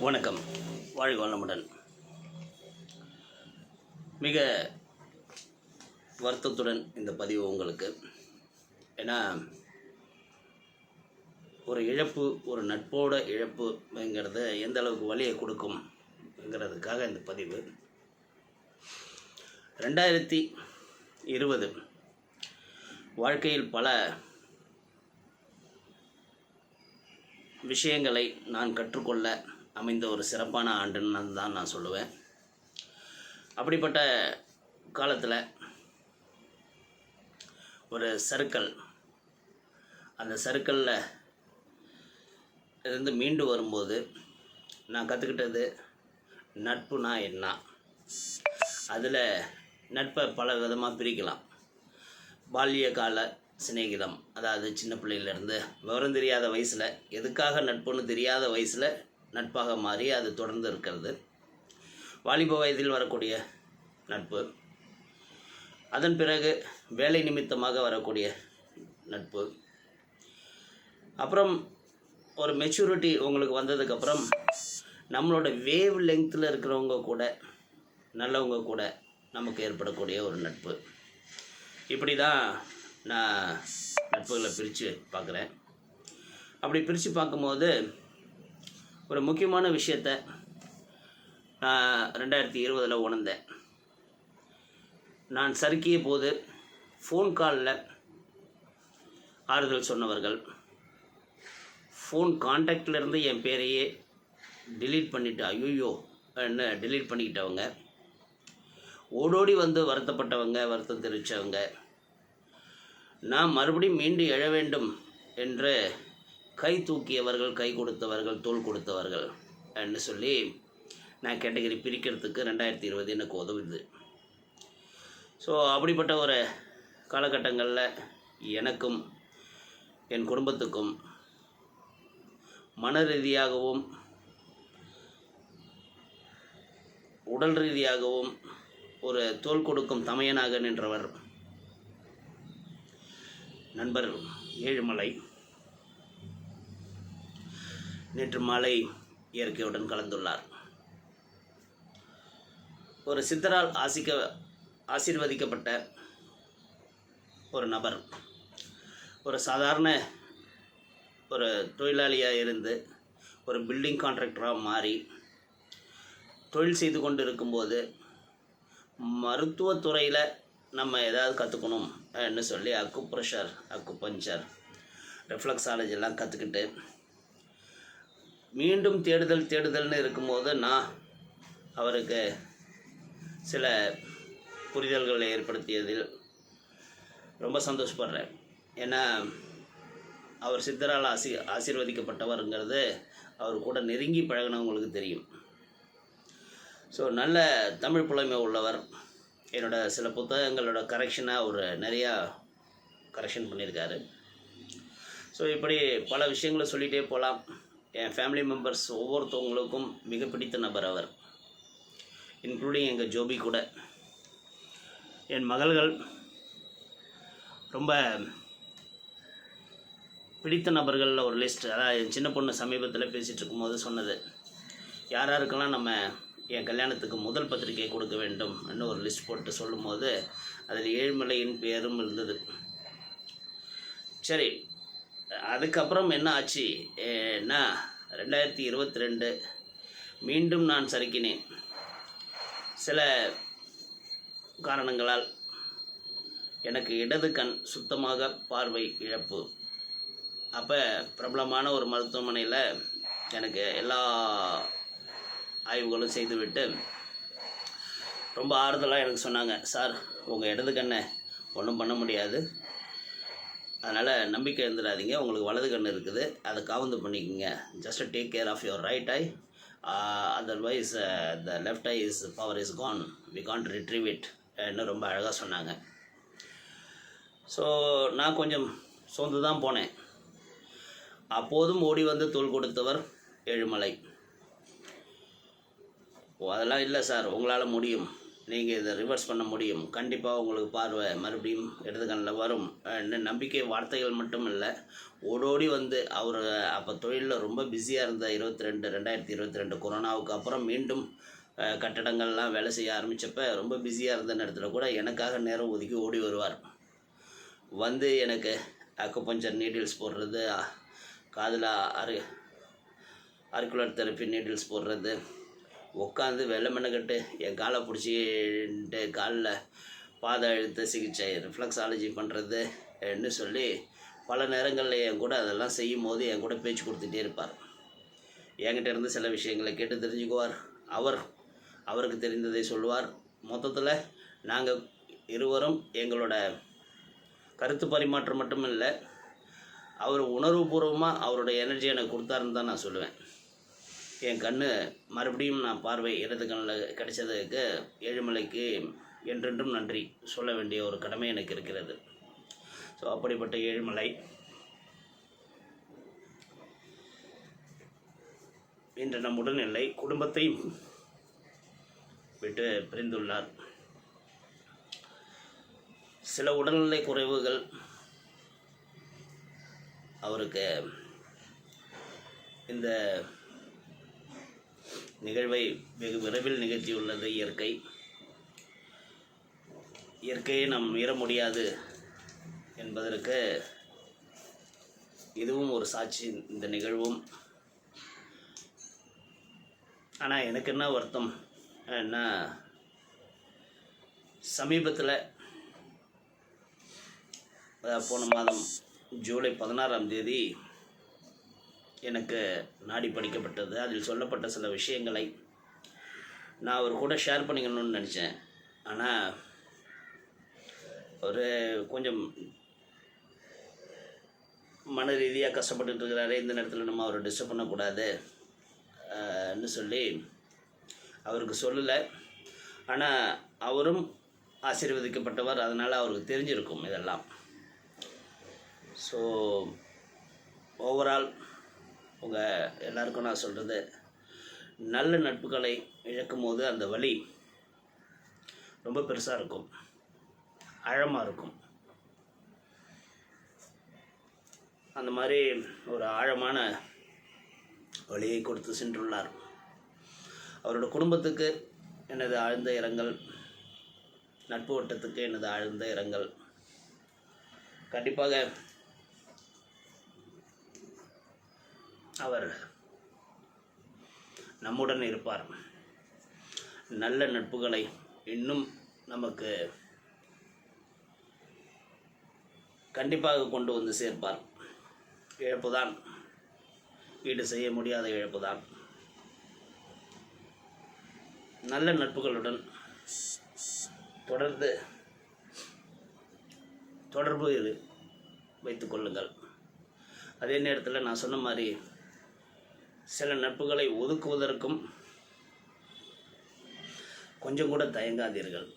வணக்கம். வாழ்க வளமுடன். மிக வருத்தத்துடன் இந்த பதிவு உங்களுக்கு. ஏன்னா ஒரு இழப்பு ஒரு நட்போட இழப்புங்கிறது எந்த அளவுக்கு வழியை கொடுக்கும்ங்கிறதுக்காக இந்த பதிவு. ரெண்டாயிரத்தி இருபது வாழ்க்கையில் பல விஷயங்களை நான் கற்றுக்கொள்ள அமைந்த ஒரு சிறப்பான ஆண்டுன்னு தான் நான் சொல்லுவேன். அப்படிப்பட்ட காலத்தில் ஒரு சர்க்கிள் அந்த சர்க்கிளில் இருந்து மீண்டு வரும்போது நான் கற்றுக்கிட்டது நட்புனா என்ன? அதில் நட்பை பல விதமாக பிரிக்கலாம். பால்ய கால சிநேகிதம் அதாவது சின்ன பிள்ளையிலேருந்து விவரம் தெரியாத வயசில் எதுக்காக நட்புன்னு தெரியாத வயசில் நட்பாக மாறி அது தொடர்ந்து இருக்கிறது. வாலிப வயதில் வரக்கூடிய நட்பு அதன் பிறகு வேலை நிமித்தமாக வரக்கூடிய நட்பு. அப்புறம் ஒரு மெச்சூரிட்டி உங்களுக்கு வந்ததுக்கப்புறம் நம்மளோட வேவ் லெங்த்தில் இருக்கிறவங்க கூட நல்லவங்க கூட நமக்கு ஏற்படக்கூடிய ஒரு நட்பு. இப்படி தான் நான் நட்புகளை பிரித்து பார்க்குறேன். அப்படி பிரித்து பார்க்கும்போது ஒரு முக்கியமான விஷயத்த நான் ரெண்டாயிரத்தி இருபதில் உணர்ந்தேன். நான் சறுக்கிய போது ஃபோன் காலில் ஆறுதல் சொன்னவர்கள் ஃபோன் காண்டாக்டிலிருந்து என் பேரையே டிலீட் பண்ணிட்டு ஐயோ என்ன டிலீட் பண்ணிக்கிட்டவங்க ஓடோடி வந்து வருத்தப்பட்டவங்க வருத்தம் தெரிவித்தவங்க நான் மறுபடியும் மீண்டு எழ வேண்டும் என்று கை தூக்கியவர்கள் கை கொடுத்தவர்கள் தோள் கொடுத்தவர்கள் என்று சொல்லி நான் கேட்டகரி பிரிக்கிறதுக்கு ரெண்டாயிரத்தி இருபது எனக்கு உதவுது ஸோ அப்படிப்பட்ட ஒரு காலகட்டங்களில் எனக்கும் என் குடும்பத்துக்கும் மன ரீதியாகவும் உடல் ரீதியாகவும் ஒரு தோல் கொடுக்கும் தமையனாக நின்றவர் நண்பர் ஏழுமலை. நேற்று மாலை இயற்கையுடன் கலந்துள்ளார். ஒரு சித்தரால் ஆசிக்க ஆசீர்வதிக்கப்பட்ட ஒரு நபர் ஒரு சாதாரண ஒரு தொழிலாளியாக இருந்து ஒரு பில்டிங் கான்ட்ராக்டராக மாறி தொழில் செய்து கொண்டு இருக்கும்போது மருத்துவத்துறையில் நம்ம ஏதாவது கற்றுக்கணும் அப்படின்னு சொல்லி அக்கு ப்ரெஷர் அக்கு பஞ்சர் எல்லாம் கற்றுக்கிட்டு மீண்டும் தேடுதல் தேடுதல்னு இருக்கும்போது நான் அவருக்கு சில புரிதல்களை ஏற்படுத்தியதில் ரொம்ப சந்தோஷப்படுறேன். ஏன்னா அவர் சித்தரால் ஆசி ஆசீர்வதிக்கப்பட்டவருங்கிறது அவர் கூட நெருங்கி பழகினவங்களுக்கு தெரியும். ஸோ நல்ல தமிழ் புலமை உள்ளவர். என்னோட சில புத்தகங்களோட கரெக்ஷனாக அவர் நிறையா கரெக்ஷன் பண்ணியிருக்காரு. ஸோ இப்படி பல விஷயங்களை சொல்லிகிட்டே போகலாம். என் ஃபேமிலி மெம்பர்ஸ் ஒவ்வொருத்தவங்களுக்கும் மிக பிடித்த நபர் அவர். இன்க்ளூடிங் எங்கள் ஜோபி கூட. என் மகள்கள் ரொம்ப பிடித்த நபர்களில் ஒரு லிஸ்ட் அதாவது என் சின்ன பொண்ணு சமீபத்தில் பேசிகிட்டு இருக்கும்போது சொன்னது. யார் யாருக்கெல்லாம் நம்ம என் கல்யாணத்துக்கு முதல் பத்திரிகை கொடுக்க வேண்டும்? என்று ஒரு லிஸ்ட் போட்டு சொல்லும்போது அதில் ஏழ்மலையின் பேரும் இருந்தது. சரி அதுக்கப்புறம் என்ன ஆச்சு? என்ன ரெண்டாயிரத்தி இருபத்தி ரெண்டு மீண்டும் நான் சறுக்கினேன். சில காரணங்களால் எனக்கு இடது கண் சுத்தமாக பார்வை இழப்பு. அப்போ பிரபலமான ஒரு மருத்துவமனையில் எனக்கு எல்லா ஆய்வுகளும் செய்துவிட்டு ரொம்ப ஆறுதலாக எனக்கு சொன்னாங்க சார் உங்கள் இடது கண்ணை ஒன்றும் பண்ண முடியாது. அதனால் நம்பிக்கை இருந்துடாதீங்க. உங்களுக்கு வலது கண் இருக்குது. அதை காவந்து பண்ணிக்கோங்க. Just take care of your right eye otherwise the left eye is power is gone we can't retrieve it ன்னு ரொம்ப அழகாக சொன்னாங்க. ஸோ நான் கொஞ்சம் சோர்ந்து தான் போனேன். அப்போதும் ஓடி வந்து தோள் கொடுத்தவர் ஏழுமலை. ஓ அதெல்லாம் இல்லை சார். உங்களால் முடியும். நீங்கள் இதை ரிவர்ஸ் பண்ண முடியும். கண்டிப்பாக உங்களுக்கு பார்வை மறுபடியும் இடதுகண்ணில் வரும். நம்பிக்கை வார்த்தைகள் மட்டும் இல்லை ஓடோடி வந்து அவர் அப்போ தொழிலில் ரொம்ப பிஸியாக இருந்த இருபத்தி ரெண்டு ரெண்டாயிரத்தி இருபத்தி ரெண்டு கொரோனாவுக்கு அப்புறம் மீண்டும் கட்டடங்கள்லாம் வேலை செய்ய ஆரம்பித்தப்ப ரொம்ப பிஸியாக இருந்த நேரத்தில் கூட எனக்காக நேரம் ஒதுக்கி ஓடி வருவார். வந்து எனக்கு அக்குபஞ்சர் நீடில்ஸ் போடுறது காதில் அரு அரிக்குலர் தெரப்பி நீடில்ஸ் போடுறது உட்காந்து வெள்ளை மெனக்கட்டு என் காலை பிடிச்சிட்டு காலில் பாத அழுத்த சிகிச்சை ரிஃப்ளக்ஸாலஜி பண்ணுறதுன்னு சொல்லி பல நேரங்களில் என் கூட அதெல்லாம் செய்யும் போது என் கூட பேச்சு கொடுத்துட்டே இருப்பார். என்கிட்ட இருந்து சில விஷயங்களை கேட்டு தெரிஞ்சுக்குவார். அவர் அவருக்கு தெரிந்ததை சொல்லுவார். மொத்தத்தில் நாங்கள் இருவரும் எங்களோட கருத்து பரிமாற்றம் மட்டும் இல்லை அவர் உணர்வுபூர்வமாக அவரோட எனர்ஜி எனக்கு கொடுத்தாருன்னு தான் நான் சொல்லுவேன். என் கண் மறுபடியும் நான் பார்வை இடது கண்ணில் கிடைச்சதுக்கு ஏழுமலைக்கு என்றென்றும் நன்றி சொல்ல வேண்டிய ஒரு கடமை எனக்கு இருக்கிறது. ஸோ அப்படிப்பட்ட ஏழுமலை. இன்று நம்முடன் இல்லை குடும்பத்தை விட்டு பிரிந்துள்ளார். சில உடல்நிலை குறைவுகள் அவருக்கு இந்த நிகழ்வை வெகு விரைவில் நிகழ்த்தியுள்ளது இயற்கை. இயற்கையை நாம் மீற முடியாது என்பதற்கு இதுவும் ஒரு சாட்சி இந்த நிகழ்வும். ஆனால் எனக்கு என்ன வருத்தம்? என்ன சமீபத்தில் போன மாதம் ஜூலை பதினாறாம் தேதி எனக்கு நாடி படிக்கப்பட்டது. அதில் சொல்லப்பட்ட சில விஷயங்களை நான் அவர் கூட ஷேர் பண்ணிக்கணும்னு நினச்சேன். ஆனால் ஒரு கொஞ்சம் மன ரீதியாக கஷ்டப்பட்டுட்டு இருக்கிறாரு இந்த நேரத்தில் நம்ம அவரை டிஸ்டர்ப் பண்ணக்கூடாதுன்னு சொல்லி அவருக்கு சொல்லலை. ஆனால் அவரும் ஆசீர்வதிக்கப்பட்டவர். அதனால் அவருக்கு தெரிஞ்சிருக்கும் இதெல்லாம். ஸோ ஓவரால் உங்கள் எல்லாருக்கும் நான் சொல்கிறது நல்ல நட்புகளை இழக்கும் போது அந்த வழி ரொம்ப பெருசாக இருக்கும். ஆழமாக இருக்கும். அந்த மாதிரி ஒரு ஆழமான வழியை கொடுத்து சென்றுள்ளார். அவரோட குடும்பத்துக்கு எனது ஆழ்ந்த இரங்கல் நட்பு வட்டத்துக்கு எனது ஆழ்ந்த இரங்கல். கண்டிப்பாக அவர் நம்முடன் இருப்பார். நல்ல நட்புகளை இன்னும் நமக்கு கண்டிப்பாக கொண்டு வந்து சேர்ப்பார். இழப்புதான். ஈடு செய்ய முடியாத இழப்புதான். நல்ல நட்புகளுடன் தொடர்ந்து தொடர்பு இரு வைத்துக் கொள்ளுங்கள். அதே நேரத்தில் நான் சொன்ன மாதிரி சில நட்புகளை ஒதுக்குவதற்கும் கொஞ்சம் கூட தயங்காதீர்கள்.